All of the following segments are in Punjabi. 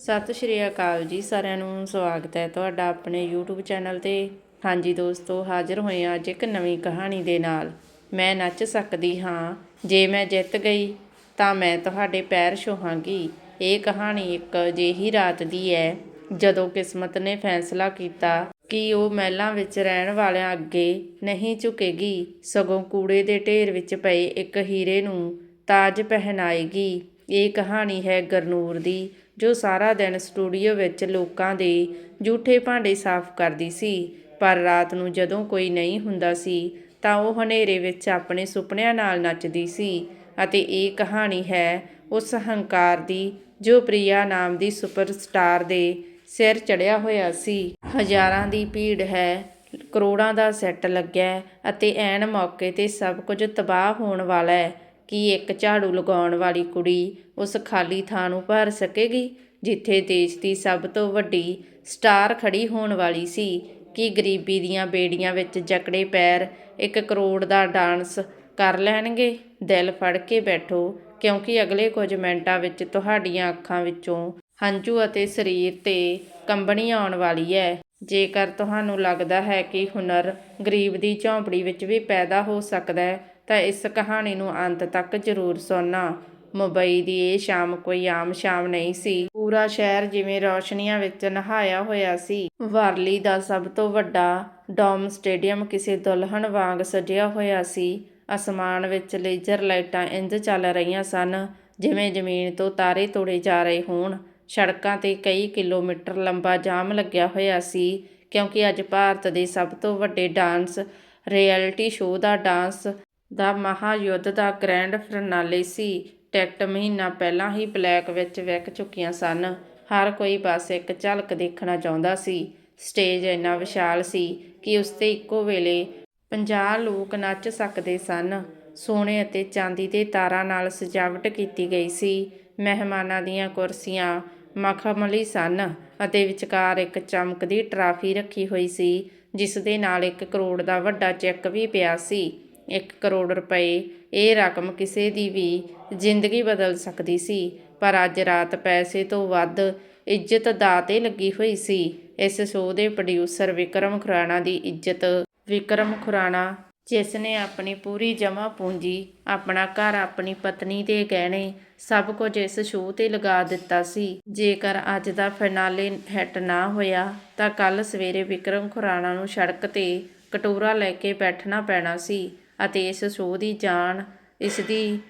ਸਤਿ ਸ਼੍ਰੀ ਅਕਾਲ ਜੀ, ਸਾਰਿਆਂ ਨੂੰ ਸਵਾਗਤ ਹੈ ਤੁਹਾਡਾ ਆਪਣੇ YouTube ਚੈਨਲ ਤੇ। ਹਾਂਜੀ ਦੋਸਤੋ, ਹਾਜ਼ਰ ਹੋਏ ਹਾਂ ਅੱਜ ਇੱਕ ਨਵੀਂ ਕਹਾਣੀ ਦੇ ਨਾਲ। ਮੈਂ ਨੱਚ ਸਕਦੀ ਹਾਂ, ਜੇ ਮੈਂ ਜਿੱਤ ਗਈ, ਤਾਂ ਮੈਂ ਤੁਹਾਡੇ ਪੈਰ ਛੋਹਾਂਗੀ। ਇਹ ਕਹਾਣੀ ਇੱਕ ਅਜਿਹੀ ਰਾਤ ਦੀ ਹੈ, ਜਦੋਂ ਕਿਸਮਤ ਨੇ ਫੈਸਲਾ ਕੀਤਾ ਕਿ ਉਹ ਮਹਿਲਾਂ ਵਿੱਚ ਰਹਿਣ ਵਾਲਿਆਂ ਅੱਗੇ ਨਹੀਂ ਝੁਕੇਗੀ। ਸਗੋਂ ਕੂੜੇ ਦੇ ਢੇਰ ਵਿੱਚ ਪਏ ਇੱਕ ਹੀਰੇ ਨੂੰ ਤਾਜ ਪਹਿਨਾਏਗੀ। ਇਹ ਕਹਾਣੀ ਹੈ ਗਰਨੂਰ ਦੀ। ਜੋ ਸਾਰਾ ਦਿਨ ਸਟੂਡੀਓ ਵਿੱਚ ਲੋਕਾਂ ਦੇ ਜੂਠੇ ਭਾਂਡੇ ਸਾਫ਼ ਕਰਦੀ ਸੀ, ਪਰ ਰਾਤ ਨੂੰ ਜਦੋਂ ਕੋਈ ਨਹੀਂ ਹੁੰਦਾ ਸੀ, ਤਾਂ ਉਹ ਹਨੇਰੇ ਵਿੱਚ ਆਪਣੇ ਸੁਪਨਿਆਂ ਨਾਲ ਨੱਚਦੀ ਸੀ ਅਤੇ ਇਹ ਕਹਾਣੀ ਹੈ ਉਸ ਹੰਕਾਰ ਦੀ, ਜੋ ਪ੍ਰਿਆ ਨਾਮ ਦੀ ਸੁਪਰਸਟਾਰ ਦੇ ਸਿਰ ਚੜਿਆ ਹੋਇਆ ਸੀ। ਹਜ਼ਾਰਾਂ ਦੀ ਭੀੜ ਹੈ, ਕਰੋੜਾਂ ਦਾ ਸੈੱਟ ਲੱਗਿਆ ਅਤੇ ਐਨ ਮੌਕੇ ਤੇ ਸਭ ਕੁਝ ਤਬਾਹ ਹੋਣ ਵਾਲਾ ਹੈ। ਕਿ ਇੱਕ ਝਾੜੂ ਲਗਾਉਣ ਵਾਲੀ ਕੁੜੀ ਉਸ ਖਾਲੀ ਥਾਂ ਨੂੰ ਭਰ ਸਕੇਗੀ, ਜਿੱਥੇ ਦੇਸ਼ ਦੀ ਸਭ ਤੋਂ ਵੱਡੀ ਸਟਾਰ ਖੜੀ ਹੋਣ ਵਾਲੀ ਸੀ ਕਿ ਗਰੀਬੀ ਦੀਆਂ ਬੇੜੀਆਂ ਵਿੱਚ ਜਕੜੇ ਪੈਰ ਇੱਕ ਕਰੋੜ ਦਾ ਡਾਂਸ ਕਰ ਲੈਣਗੇ। ਦਿਲ ਫੜ ਕੇ ਬੈਠੋ, ਕਿਉਂਕਿ ਅਗਲੇ ਕੁਝ ਮਿੰਟਾਂ ਵਿੱਚ ਤੁਹਾਡੀਆਂ ਅੱਖਾਂ ਵਿੱਚੋਂ ਹੰਝੂ ਅਤੇ ਸਰੀਰ ਤੇ ਕੰਬਣੀ ਆਉਣ ਵਾਲੀ ਹੈ। ਜੇਕਰ ਤੁਹਾਨੂੰ ਲੱਗਦਾ ਹੈ ਕਿ ਹੁਨਰ ਗਰੀਬ ਦੀ ਝੌਂਪੜੀ ਵਿੱਚ ਵੀ ਪੈਦਾ ਹੋ ਸਕਦਾ ਹੈ ਤਾਂ ਇਸ ਕਹਾਣੀ ਨੂੰ ਅੰਤ ਤੱਕ ਜ਼ਰੂਰ ਸੁਣਨਾ। ਮੁੰਬਈ ਦੀ ਇਹ ਸ਼ਾਮ ਕੋਈ ਆਮ ਸ਼ਾਮ ਨਹੀਂ ਸੀ। ਪੂਰਾ ਸ਼ਹਿਰ ਜਿਵੇਂ ਰੌਸ਼ਨੀਆਂ ਵਿੱਚ ਨਹਾਇਆ ਹੋਇਆ ਸੀ। ਵਾਰਲੀ ਦਾ ਸਭ ਤੋਂ ਵੱਡਾ ਡੋਮ ਸਟੇਡੀਅਮ ਕਿਸੇ ਦੁਲਹਨ ਵਾਂਗ ਸਜਿਆ ਹੋਇਆ ਸੀ। ਅਸਮਾਨ ਵਿੱਚ ਲੇਜ਼ਰ ਲਾਈਟਾਂ ਇੰਜ ਚੱਲ ਰਹੀਆਂ ਸਨ, ਜਿਵੇਂ ਜ਼ਮੀਨ ਤੋਂ ਤਾਰੇ ਤੋੜੇ ਜਾ ਰਹੇ ਹੋਣ। ਸੜਕਾਂ ਤੇ ਕਈ ਕਿਲੋਮੀਟਰ ਲੰਬਾ ਜਾਮ ਲੱਗਿਆ ਹੋਇਆ ਸੀ, ਕਿਉਂਕਿ ਅੱਜ ਭਾਰਤ ਦੇ ਸਭ ਤੋਂ ਵੱਡੇ ਡਾਂਸ, ਰਿਐਲਿਟੀ ਸ਼ੋਅ ਦਾ ਡਾਂਸ ਦਾ ਮਹਾਯੁੱਧ ਦਾ ਗ੍ਰੈਂਡ ਫਿਨਾਲੇ ਸੀ। ਟਿਕਟ ਮਹੀਨਾ ਪਹਿਲਾਂ ਹੀ ਬਲੈਕ ਵਿੱਚ ਵਿਕ ਚੁੱਕੀਆਂ ਸਨ। ਹਰ ਕੋਈ ਬਸ ਇੱਕ ਝਲਕ ਦੇਖਣਾ ਚਾਹੁੰਦਾ ਸੀ। ਸਟੇਜ ਇੰਨਾ ਵਿਸ਼ਾਲ ਸੀ ਕਿ ਉਸ ਤੇ ਇੱਕੋ ਵੇਲੇ 50 ਲੋਕ ਨੱਚ ਸਕਦੇ ਸਨ। ਸੋਨੇ ਅਤੇ ਚਾਂਦੀ ਦੇ ਤਾਰਾਂ ਨਾਲ ਸਜਾਵਟ ਕੀਤੀ ਗਈ ਸੀ। ਮਹਿਮਾਨਾਂ ਦੀਆਂ ਕੁਰਸੀਆਂ ਮਖਮਲੀ ਸਨ ਅਤੇ ਵਿਚਕਾਰ ਇੱਕ ਚਮਕਦੀ ਟਰਾਫੀ ਰੱਖੀ ਹੋਈ ਸੀ, ਜਿਸ ਦੇ ਨਾਲ 1 ਕਰੋੜ ਦਾ ਵੱਡਾ ਚੈੱਕ ਵੀ ਪਿਆ ਸੀ। 1 ਕਰੋੜ ਰੁਪਏ। ਇਹ ਰਕਮ ਕਿਸੇ ਦੀ ਵੀ ਜ਼ਿੰਦਗੀ ਬਦਲ ਸਕਦੀ ਸੀ, ਪਰ ਅੱਜ ਰਾਤ ਪੈਸੇ ਤੋਂ ਵੱਧ ਇੱਜ਼ਤ ਦਾ ਤੇ ਲੱਗੀ ਹੋਈ ਸੀ। ਇਸ ਸ਼ੋਅ ਦੇ ਪ੍ਰੋਡਿਊਸਰ ਵਿਕਰਮ ਖੁਰਾਣਾ ਦੀ ਇੱਜ਼ਤ। ਵਿਕਰਮ ਖੁਰਾਣਾ, ਜਿਸ ਨੇ ਆਪਣੀ ਪੂਰੀ ਜਮ੍ਹਾਂ ਪੂੰਜੀ, ਆਪਣਾ ਘਰ, ਆਪਣੀ ਪਤਨੀ ਦੇ ਗਹਿਣੇ, ਸਭ ਕੁਝ ਇਸ ਸ਼ੋਅ ਤੇ ਲਗਾ ਦਿੱਤਾ ਸੀ। ਜੇਕਰ ਅੱਜ ਦਾ ਫਿਨਾਲੇ ਹਿੱਟ ਨਾ ਹੋਇਆ, ਤਾਂ ਕੱਲ ਸਵੇਰੇ ਵਿਕਰਮ ਖੁਰਾਣਾ ਨੂੰ ਸੜਕ ਤੇ ਕਟੋਰਾ ਲੈ ਕੇ ਬੈਠਣਾ ਪੈਣਾ ਸੀ। ਅਤੇ ਇਸ ਸ਼ੋਅ ਦੀ ਜਾਨ, ਇਸ ਦੀ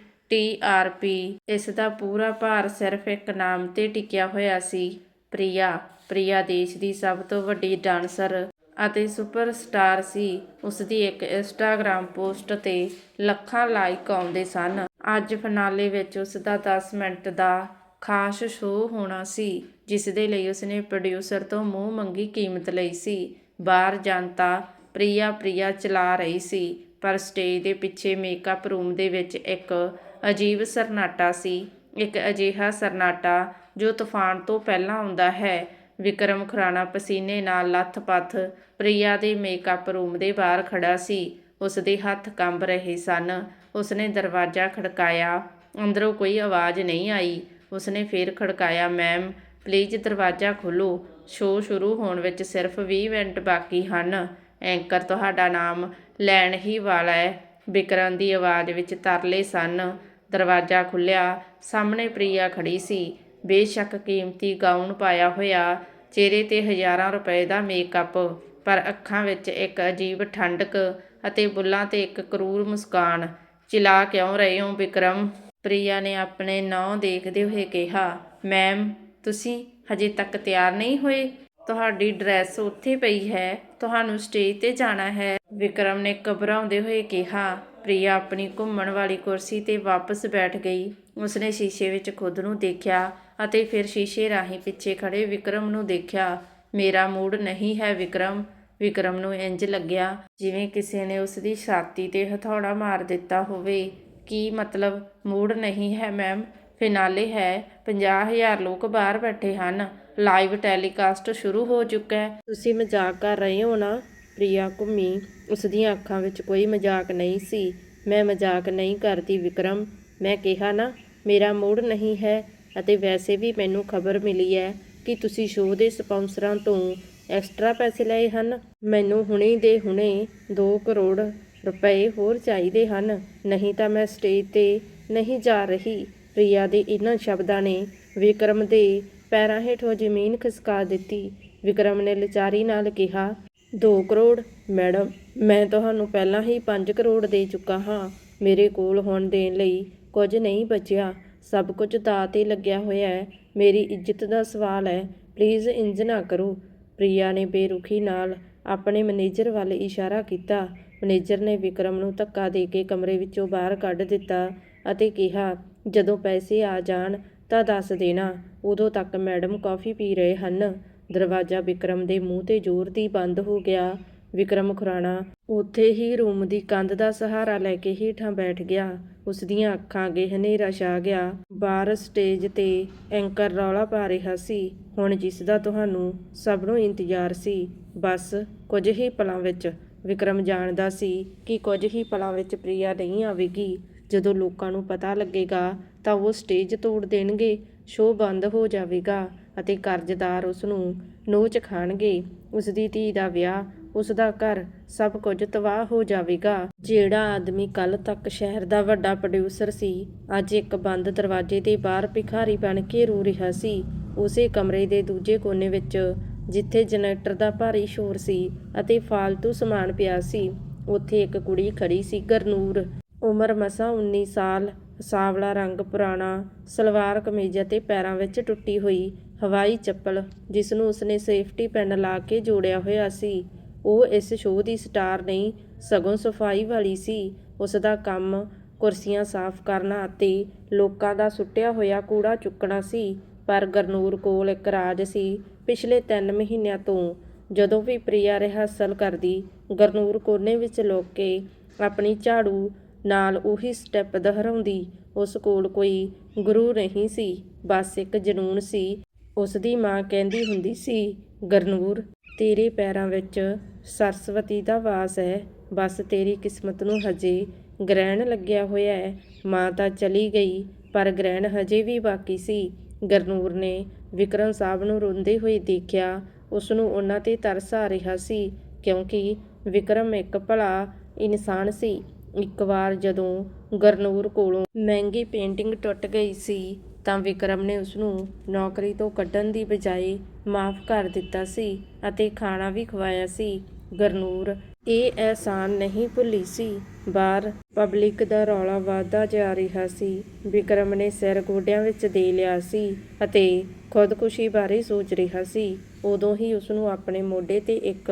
ਪੀ, ਇਸ ਦਾ ਪੂਰਾ ਭਾਰ ਸਿਰਫ ਇੱਕ ਨਾਮ ਤੇ ਟਿਕਿਆ ਹੋਇਆ ਸੀ। ਪ੍ਰਿਆ ਪ੍ਰਿਆ ਦੇਸ਼ ਦੀ ਸਭ ਤੋਂ ਵੱਡੀ ਡਾਂਸਰ ਅਤੇ ਸੁਪਰਸਟਾਰ ਸੀ। ਉਸ ਦੀ ਇੱਕ ਇੰਸਟਾਗ੍ਰam ਪੋਸਟ ਤੇ ਲੱਖਾਂ ਲਾਈਕ ਆਉਂਦੇ ਸਨ। ਅੱਜ ਫਨਾਲੇ ਵਿੱਚ ਉਸ ਦਾ 10 ਮਿੰਟ ਦਾ ਖਾਸ ਸ਼ੋਅ ਹੋਣਾ ਸੀ, ਜਿਸ ਦੇ ਲਈ ਉਸਨੇ ਪ੍ਰੋਡਿਊਸਰ ਤੋਂ ਮੂੰਹ ਮੰਗੀ ਕੀਮਤ ਲਈ ਸੀ। ਬਾਹਰ ਜਨਤਾ ਪ੍ਰਿਆ ਪ੍ਰਿਆ ਚਲਾ ਰਹੀ ਸੀ। ਪਰ ਸਟੇਜ ਦੇ ਪਿੱਛੇ ਮੇਕਅਪ ਰੂਮ ਦੇ ਵਿੱਚ ਇੱਕ ਅਜੀਬ ਸਰਨਾਟਾ ਸੀ। ਇੱਕ ਅਜਿਹਾ ਸਰਨਾਟਾ ਜੋ ਤੂਫਾਨ ਤੋਂ ਪਹਿਲਾਂ ਆਉਂਦਾ ਹੈ। ਵਿਕਰਮ ਖੁਰਾਣਾ ਪਸੀਨੇ ਨਾਲ ਲੱਥ-ਪੱਥ ਪ੍ਰਿਆ ਦੇ ਮੇਕਅਪ ਰੂਮ ਦੇ ਬਾਹਰ ਖੜਾ ਸੀ। ਉਸ ਦੇ ਹੱਥ ਕੰਬ ਰਹੇ ਸਨ। ਉਸਨੇ ਦਰਵਾਜ਼ਾ ਖੜਕਾਇਆ। ਅੰਦਰੋਂ ਕੋਈ ਆਵਾਜ਼ ਨਹੀਂ ਆਈ। ਉਸਨੇ ਫੇਰ ਖੜਕਾਇਆ, ਮੈਮ ਪਲੀਜ਼ ਦਰਵਾਜ਼ਾ ਖੋਲੋ ਸ਼ੋਅ ਸ਼ੁਰੂ ਹੋਣ ਵਿੱਚ ਸਿਰਫ 20 ਮਿੰਟ ਬਾਕੀ ਹਨ। ਐਂਕਰ ਤੁਹਾਡਾ ਨਾਮ ਲੈਣ ਹੀ ਵਾਲਾ ਹੈ ਬਿਕਰਮ ਦੀ ਆਵਾਜ਼ ਵਿੱਚ ਤਰਲੇ ਸਨ। ਦਰਵਾਜ਼ਾ ਖੁੱਲਿਆ ਸਾਹਮਣੇ ਪ੍ਰਿਆ ਖੜੀ ਸੀ। ਬੇਸ਼ੱਕ ਕੀਮਤੀ ਗਾਊਨ ਪਾਇਆ ਹੋਇਆ। ਚਿਹਰੇ ਤੇ ਹਜ਼ਾਰਾਂ ਰੁਪਏ ਦਾ ਮੇਕਅਪ। ਪਰ ਅੱਖਾਂ ਵਿੱਚ ਇੱਕ ਅਜੀਬ ਠੰਡਕ ਅਤੇ ਬੁੱਲਾਂ ਤੇ ਇੱਕ ਕਰੂਰ ਮੁਸਕਾਨ। ਚਿਲਾ ਕਿਉਂ ਰਹੇ ਹੋ ਵਿਕਰਮ ਪ੍ਰਿਆ ਨੇ ਆਪਣੇ ਨੌ ਦੇਖਦੇ ਹੋਏ ਕਿਹਾ। ਮੈਮ, ਤੁਸੀਂ ਹਜੇ ਤੱਕ ਤਿਆਰ ਨਹੀਂ ਹੋਏ? ਤੁਹਾਡੀ ਡਰੈਸ ਉੱਥੇ ਪਈ ਹੈ, ਤੁਹਾਨੂੰ ਸਟੇਜ ਤੇ ਜਾਣਾ ਹੈ। ਵਿਕਰਮ ਨੇ ਘਬਰਾਉਂਦੇ ਹੋਏ ਕਿਹਾ, ਪ੍ਰਿਆ ਆਪਣੀ ਘੁੰਮਣ ਵਾਲੀ ਕੁਰਸੀ ਤੇ ਵਾਪਸ ਬੈਠ ਗਈ। ਉਸਨੇ ਸ਼ੀਸ਼ੇ ਵਿੱਚ ਖੁਦ ਨੂੰ ਦੇਖਿਆ ਅਤੇ ਫਿਰ ਸ਼ੀਸ਼ੇ ਰਾਹੀਂ ਪਿੱਛੇ ਖੜੇ ਵਿਕਰਮ ਨੂੰ ਦੇਖਿਆ। ਮੇਰਾ ਮੂਡ ਨਹੀਂ ਹੈ ਵਿਕਰਮ। ਵਿਕਰਮ ਨੂੰ ਇੰਜ ਲੱਗਿਆ, ਜਿਵੇਂ ਕਿਸੇ ਨੇ ਉਸ ਦੀ ਛਾਤੀ ਤੇ ਹਥੌੜਾ ਮਾਰ ਦਿੱਤਾ ਹੋਵੇ। ਕੀ ਮਤਲਬ? ਮੂਡ ਨਹੀਂ ਹੈ, ਮੈਮ। ਫਿਨਾਲੇ ਹੈ। 50000 ਲੋਕ ਬਾਹਰ ਬੈਠੇ ਹਨ। ਲਾਈਵ ਟੈਲੀਕਾਸਟ ਸ਼ੁਰੂ ਹੋ ਚੁੱਕਾ ਹੈ। ਤੁਸੀਂ ਮਜ਼ਾਕ ਕਰ ਰਹੇ ਹੋ ਨਾ? ਪ੍ਰਿਆ ਘੁੰਮੀ। ਉਸ ਦੀਆਂ ਅੱਖਾਂ ਵਿੱਚ ਕੋਈ ਮਜ਼ਾਕ ਨਹੀਂ ਸੀ। ਮੈਂ ਮਜ਼ਾਕ ਨਹੀਂ ਕਰਦੀ, ਵਿਕਰਮ। ਮੈਂ ਕਿਹਾ ਨਾ, ਮੇਰਾ ਮੂਡ ਨਹੀਂ ਹੈ ਅਤੇ ਵੈਸੇ ਵੀ ਮੈਨੂੰ ਖਬਰ ਮਿਲੀ ਹੈ ਕਿ ਤੁਸੀਂ ਸ਼ੋਅ ਦੇ ਸਪਾਂਸਰਾਂ ਤੋਂ ਐਕਸਟਰਾ ਪੈਸੇ ਲਏ ਹਨ। ਮੈਨੂੰ ਹੁਣੇ ਦੇ ਹੁਣੇ 2 ਕਰੋੜ ਰੁਪਏ ਹੋਰ ਚਾਹੀਦੇ ਹਨ। ਨਹੀਂ ਤਾਂ ਮੈਂ ਸਟੇਜ ਤੇ ਨਹੀਂ ਜਾ ਰਹੀ। ਪ੍ਰਿਆ ਦੇ ਇਹਨਾਂ ਸ਼ਬਦਾਂ ਨੇ ਵਿਕਰਮ ਦੇ ਪੈਰਾਂ ਹੇਠੋਂ ਜ਼ਮੀਨ ਖਿਸਕਾ ਦਿੱਤੀ। ਵਿਕਰਮ ਨੇ ਲਚਾਰੀ ਨਾਲ ਕਿਹਾ 2 ਕਰੋੜ, ਮੈਡਮ, ਮੈਂ ਤੁਹਾਨੂੰ ਪਹਿਲਾਂ ਹੀ 5 ਕਰੋੜ ਦੇ ਚੁੱਕਾ ਹਾਂ। ਮੇਰੇ ਕੋਲ ਹੁਣ ਦੇਣ ਲਈ ਕੁਝ ਨਹੀਂ ਬਚਿਆ। ਸਭ ਕੁਝ ਦਾਅ ਤੇ ਲੱਗਿਆ ਹੋਇਆ ਹੈ। ਮੇਰੀ ਇੱਜ਼ਤ ਦਾ ਸਵਾਲ ਹੈ। ਪਲੀਜ਼ ਇੰਜ ਨਾ ਕਰੋ। ਪ੍ਰਿਆ ਨੇ ਬੇਰੁਖੀ ਨਾਲ ਆਪਣੇ ਮੈਨੇਜਰ ਵੱਲ ਇਸ਼ਾਰਾ ਕੀਤਾ। ਮੈਨੇਜਰ ਨੇ ਵਿਕਰਮ ਨੂੰ ਧੱਕਾ ਦੇ ਕੇ ਕਮਰੇ ਵਿੱਚੋਂ ਬਾਹਰ ਕੱਢ ਦਿੱਤਾ ਅਤੇ ਕਿਹਾ, ਜਦੋਂ ਪੈਸੇ ਆ ਜਾਣ ਤਾਂ ਦੱਸ ਦੇਣਾ, ਉਦੋਂ ਤੱਕ ਮੈਡਮ ਕਾਫੀ ਪੀ ਰਹੇ ਹਨ। ਦਰਵਾਜ਼ਾ ਵਿਕਰਮ ਦੇ ਮੂੰਹ ਤੇ ਜ਼ੋਰ ਦੀ ਬੰਦ ਹੋ ਗਿਆ। ਵਿਕਰਮ ਖੁਰਾਣਾ ਉੱਥੇ ਹੀ ਰੂਮ ਦੀ ਕੰਧ ਦਾ ਸਹਾਰਾ ਲੈ ਕੇ ਹੇਠਾਂ ਬੈਠ ਗਿਆ। ਉਸ ਦੀਆਂ ਅੱਖਾਂ ਅੱਗੇ ਹਨੇਰਾ ਛਾ ਗਿਆ। ਬਾਹਰ ਸਟੇਜ ਤੇ ਐਂਕਰ ਰੌਲਾ ਪਾ ਰਿਹਾ ਸੀ। ਹੁਣ ਜਿਸ ਦਾ ਤੁਹਾਨੂੰ ਸਭ ਨੂੰ ਇੰਤਜ਼ਾਰ ਸੀ, ਬਸ ਕੁਝ ਹੀ ਪਲਾਂ ਵਿੱਚ। ਵਿਕਰਮ ਜਾਣਦਾ ਸੀ ਕਿ ਕੁਝ ਹੀ ਪਲਾਂ ਵਿੱਚ ਪ੍ਰਿਆ ਨਹੀਂ ਆਵੇਗੀ। ਜਦੋਂ ਲੋਕਾਂ ਨੂੰ ਪਤਾ ਲੱਗੇਗਾ ਤਾਂ ਉਹ ਸਟੇਜ ਤੋੜ ਦੇਣਗੇ, ਸ਼ੋਅ ਬੰਦ ਹੋ ਜਾਵੇਗਾ ਅਤੇ ਕਰਜ਼ਦਾਰ ਉਸ ਨੂੰ ਨੋਚ ਖਾਣਗੇ। ਉਸ ਦੀ ਧੀ ਦਾ ਵਿਆਹ ਉਸ ਦਾ ਘਰ ਸਭ ਕੁਝ ਤਬਾਹ ਹੋ ਜਾਵੇਗਾ। ਜਿਹੜਾ ਆਦਮੀ ਕੱਲ ਤੱਕ ਸ਼ਹਿਰ ਦਾ ਵੱਡਾ ਪ੍ਰੋਡਿਊਸਰ ਸੀ, ਅੱਜ ਇੱਕ ਬੰਦ ਦਰਵਾਜ਼ੇ ਦੇ ਬਾਹਰ ਭਿਖਾਰੀ ਬਣ ਕੇ ਰੋ ਰਿਹਾ ਸੀ। ਉਸੇ ਕਮਰੇ ਦੇ ਦੂਜੇ ਕੋਨੇ ਵਿੱਚ, ਜਿੱਥੇ ਜਨਰੇਟਰ ਦਾ ਭਾਰੀ ਸ਼ੋਰ ਸੀ ਅਤੇ ਫਾਲਤੂ ਸਮਾਨ ਪਿਆ ਸੀ, ਉੱਥੇ ਇੱਕ ਕੁੜੀ ਖੜੀ ਸੀ ਗਰਨੂਰ। ਉਮਰ ਮਸਾਂ 19 ਸਾਲ, ਸਾਵਲਾ ਰੰਗ ਪੁਰਾਣਾ, ਸਲਵਾਰ ਕਮੀਜ਼ ਅਤੇ ਪੈਰਾਂ ਵਿੱਚ ਟੁੱਟੀ ਹੋਈ ਹਵਾਈ ਚੱਪਲ ਜਿਸ ਨੂੰ ਉਸਨੇ ਸੇਫਟੀ ਪਿੰਨ ਲਾ ਕੇ ਜੋੜਿਆ ਹੋਇਆ ਸੀ। ਉਹ ਇਸ ਸ਼ੋਅ ਦੀ ਸਟਾਰ ਨਹੀਂ, ਸਗੋਂ ਸਫ਼ਾਈ ਵਾਲੀ ਸੀ। ਉਸ ਦਾ ਕੰਮ ਕੁਰਸੀਆਂ ਸਾਫ਼ ਕਰਨਾ ਅਤੇ ਲੋਕਾਂ ਦਾ ਸੁੱਟਿਆ ਹੋਇਆ ਕੂੜਾ ਚੁੱਕਣਾ ਸੀ, ਪਰ ਗਰਨੂਰ ਕੋਲ ਇੱਕ ਰਾਜ ਸੀ। ਪਿਛਲੇ 3 ਮਹੀਨਿਆਂ ਤੋਂ ਜਦੋਂ ਵੀ ਪ੍ਰਿਆ ਰਿਹਰਸਲ ਕਰਦੀ, ਗਰਨੂਰ ਕੋਨੇ ਵਿੱਚ ਲੁਕ ਕੇ ਆਪਣੀ ਝਾੜੂ ਨਾਲ ਉਹੀ ਸਟੈਪ ਦੁਹਰਾਉਂਦੀ, ਉਸ ਕੋਲ ਕੋਈ ਗੁਰੂ ਨਹੀਂ ਸੀ, ਬਸ ਇੱਕ ਜਨੂਨ ਸੀ। ਉਸ ਦੀ ਮਾਂ ਕਹਿੰਦੀ ਹੁੰਦੀ ਸੀ, ਗਰਨੂਰ, ਤੇਰੇ ਪੈਰਾਂ ਵਿੱਚ ਸਰਸਵਤੀ ਦਾ ਵਾਸ ਹੈ, ਬਸ ਤੇਰੀ ਕਿਸਮਤ ਨੂੰ ਹਜੇ ਗ੍ਰਹਿਣ ਲੱਗਿਆ ਹੋਇਆ ਹੈ। ਮਾਂ ਤਾਂ ਚਲੀ ਗਈ, ਪਰ ਗ੍ਰਹਿਣ ਹਜੇ ਵੀ ਬਾਕੀ ਸੀ। ਗਰਨੂਰ ਨੇ ਵਿਕਰਮ ਸਾਹਿਬ ਨੂੰ ਰੋਂਦੇ ਹੋਏ ਦੇਖਿਆ, ਉਸ ਨੂੰ ਉਹਨਾਂ ਤੇ ਤਰਸ ਆ ਰਿਹਾ ਸੀ, ਕਿਉਂਕਿ ਵਿਕਰਮ ਇੱਕ ਭਲਾ ਇਨਸਾਨ ਸੀ। ਇੱਕ ਵਾਰ ਜਦੋਂ ਗਰਨੂਰ ਕੋਲੋਂ ਮਹਿੰਗੀ ਪੇਂਟਿੰਗ ਟੁੱਟ ਗਈ ਸੀ, ਤਾਂ ਵਿਕਰਮ ਨੇ ਉਸ ਨੂੰ ਨੌਕਰੀ ਤੋਂ ਕੱਢਣ ਦੀ ਬਜਾਏ ਮਾਫ ਕਰ ਦਿੱਤਾ ਸੀ ਅਤੇ ਖਾਣਾ ਵੀ ਖਵਾਇਆ ਸੀ। ਗਰਨੂਰ ਇਹ ਅਹਿਸਾਨ ਨਹੀਂ ਭੁੱਲੀ ਸੀ। ਬਾਹਰ ਪਬਲਿਕ ਦਾ ਰੌਲਾ ਵਧਦਾ ਜਾ ਰਿਹਾ ਸੀ। ਵਿਕਰਮ ਨੇ ਸਿਰ ਗੋਡਿਆਂ ਵਿੱਚ ਦੇ ਲਿਆ ਸੀ ਅਤੇ ਖੁਦਕੁਸ਼ੀ ਬਾਰੇ ਸੋਚ ਰਿਹਾ ਸੀ। ਉਦੋਂ ਹੀ ਉਸ ਨੂੰ ਆਪਣੇ ਮੋਢੇ ਤੇ ਇੱਕ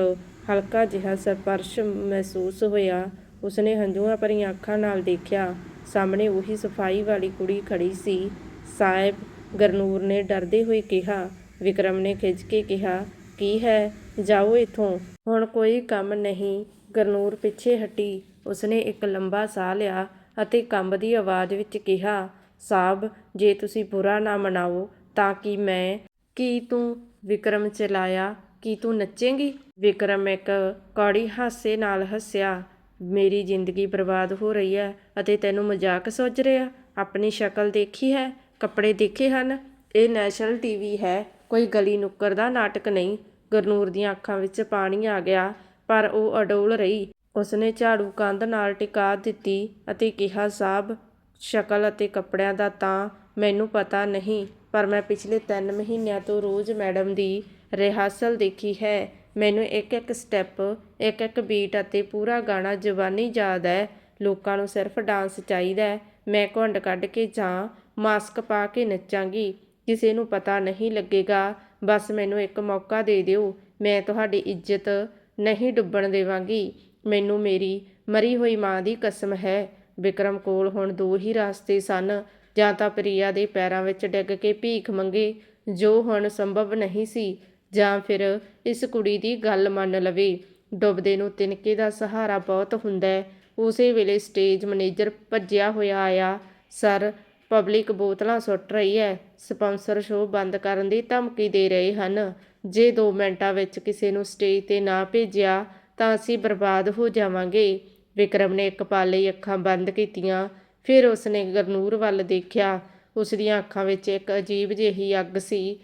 ਹਲਕਾ ਜਿਹਾ ਸਪਰਸ਼ ਮਹਿਸੂਸ ਹੋਇਆ ਉਸਨੇ ਹੰਝੂਆਂ ਭਰੀਆਂ ਅੱਖਾਂ ਨਾਲ ਦੇਖਿਆ। ਸਾਹਮਣੇ ਉਹੀ ਸਫ਼ਾਈ ਵਾਲੀ ਕੁੜੀ ਖੜੀ ਸੀ। ਸਾਹਿਬ ਗਰਨੂਰ ਨੇ ਡਰਦੇ ਹੋਏ ਕਿਹਾ, ਵਿਕਰਮ ਨੇ ਖਿੱਚ ਕੇ ਕਿਹਾ, ਕੀ ਹੈ? ਜਾਓ ਇਥੋਂ। ਹੁਣ ਕੋਈ ਕੰਮ ਨਹੀਂ। ਗਰਨੂਰ ਪਿੱਛੇ ਹਟੀ। ਉਸਨੇ ਇੱਕ ਲੰਬਾ ਸਾਹ ਲਿਆ ਅਤੇ ਕੰਬਦੀ ਆਵਾਜ਼ ਵਿੱਚ ਕਿਹਾ, ਸਾਹਿਬ, ਜੇ ਤੁਸੀਂ ਬੁਰਾ ਨਾ ਮਨਾਓ, ਤਾਂ ਕਿ ਮੈਂ, ਕੀ ਤੂੰ ਵਿਕਰਮ ਚਲਾਇਆ? ਕੀ ਤੂੰ ਨੱਚੇਂਗੀ? ਵਿਕਰਮ ਇੱਕ ਕੌੜੀ ਹਾਸੇ ਨਾਲ ਹੱਸਿਆ। ਮੇਰੀ ਜ਼ਿੰਦਗੀ ਬਰਬਾਦ ਹੋ ਰਹੀ ਹੈ ਅਤੇ ਤੈਨੂੰ ਮਜ਼ਾਕ ਸੋਚ ਰਿਹਾ। ਆਪਣੀ ਸ਼ਕਲ ਦੇਖੀ ਹੈ, ਕੱਪੜੇ ਦੇਖੇ ਹਨ। ਇਹ ਨੈਸ਼ਨਲ ਟੀਵੀ ਹੈ, ਕੋਈ ਗਲੀ ਨੁੱਕਰ ਦਾ ਨਾਟਕ ਨਹੀਂ। ਗਰਨੂਰ ਦੀਆਂ ਅੱਖਾਂ ਵਿੱਚ ਪਾਣੀ ਆ ਗਿਆ, ਪਰ ਉਹ ਅਡੋਲ ਰਹੀ। ਉਸਨੇ ਝਾੜੂ ਕੰਧ ਨਾਲ ਟਿਕਾ ਦਿੱਤੀ ਅਤੇ ਕਿਹਾ ਸਾਹਿਬ ਸ਼ਕਲ ਅਤੇ ਕੱਪੜਿਆਂ ਦਾ ਤਾਂ ਮੈਨੂੰ ਪਤਾ ਨਹੀਂ, ਪਰ ਮੈਂ ਪਿਛਲੇ 3 ਮਹੀਨਿਆਂ ਤੋਂ ਰੋਜ਼ ਮੈਡਮ ਦੀ ਰਿਹਰਸਲ ਦੇਖੀ ਹੈ। ਮੈਨੂੰ ਇੱਕ ਇੱਕ ਸਟੈਪ, ਇੱਕ ਇੱਕ ਬੀਟ ਅਤੇ ਪੂਰਾ ਗਾਣਾ ਜ਼ੁਬਾਨੀ ਯਾਦ ਹੈ। ਲੋਕਾਂ ਨੂੰ ਸਿਰਫ ਡਾਂਸ ਚਾਹੀਦਾ ਮੈਂ ਘੁੰਡ ਕੱਢ ਕੇ ਜਾਂ ਮਾਸਕ ਪਾ ਕੇ ਨੱਚਾਂਗੀ, ਕਿਸੇ ਨੂੰ ਪਤਾ ਨਹੀਂ ਲੱਗੇਗਾ। ਬਸ ਮੈਨੂੰ ਇੱਕ ਮੌਕਾ ਦੇ ਦਿਓ। ਮੈਂ ਤੁਹਾਡੀ ਇੱਜ਼ਤ ਨਹੀਂ ਡੁੱਬਣ ਦੇਵਾਂਗੀ। ਮੈਨੂੰ ਮੇਰੀ ਮਰੀ ਹੋਈ ਮਾਂ ਦੀ ਕਸਮ ਹੈ। ਵਿਕਰਮ ਕੋਲ ਹੁਣ ਦੋ ਹੀ ਰਸਤੇ ਸਨ। ਜਾਂ ਤਾਂ ਪ੍ਰਿਆ ਦੇ ਪੈਰਾਂ ਵਿੱਚ ਡਿੱਗ ਕੇ ਭੀਖ ਮੰਗੇ, ਜੋ ਹੁਣ ਸੰਭਵ ਨਹੀਂ ਸੀ। ਜਾਂ ਫਿਰ ਇਸ ਕੁੜੀ ਦੀ ਗੱਲ ਮੰਨ ਲਵੇ, ਡੁੱਬਦੇ ਨੂੰ ਤਿਨਕੇ ਦਾ ਸਹਾਰਾ ਬਹੁਤ ਹੁੰਦਾ ਉਸੇ ਵੇਲੇ ਸਟੇਜ ਮੈਨੇਜਰ ਭੱਜਿਆ ਹੋਇਆ ਆਇਆ, ਸਰ ਪਬਲਿਕ ਬੋਤਲਾਂ ਸੁੱਟ ਰਹੀ ਹੈ। ਸਪਾਂਸਰ ਸ਼ੋਅ ਬੰਦ ਕਰਨ ਦੀ ਧਮਕੀ ਦੇ ਰਹੇ ਹਨ। ਜੇ 2 ਮਿੰਟਾਂ ਵਿੱਚ ਕਿਸੇ ਨੂੰ ਸਟੇਜ ਤੇ ਨਾ ਭੇਜਿਆ, ਤਾਂ ਅਸੀਂ ਬਰਬਾਦ ਹੋ ਜਾਵਾਂਗੇ। ਵਿਕਰਮ ਨੇ ਇੱਕ ਪਲ ਲਈ ਅੱਖਾਂ ਬੰਦ ਕੀਤੀਆਂ। ਫਿਰ ਉਸਨੇ ਗਰਨੂਰ ਵੱਲ ਦੇਖਿਆ। ਉਸ ਦੀਆਂ ਅੱਖਾਂ ਵਿੱਚ ਇੱਕ ਅਜੀਬ ਜਿਹੀ ਅੱਗ ਸੀ।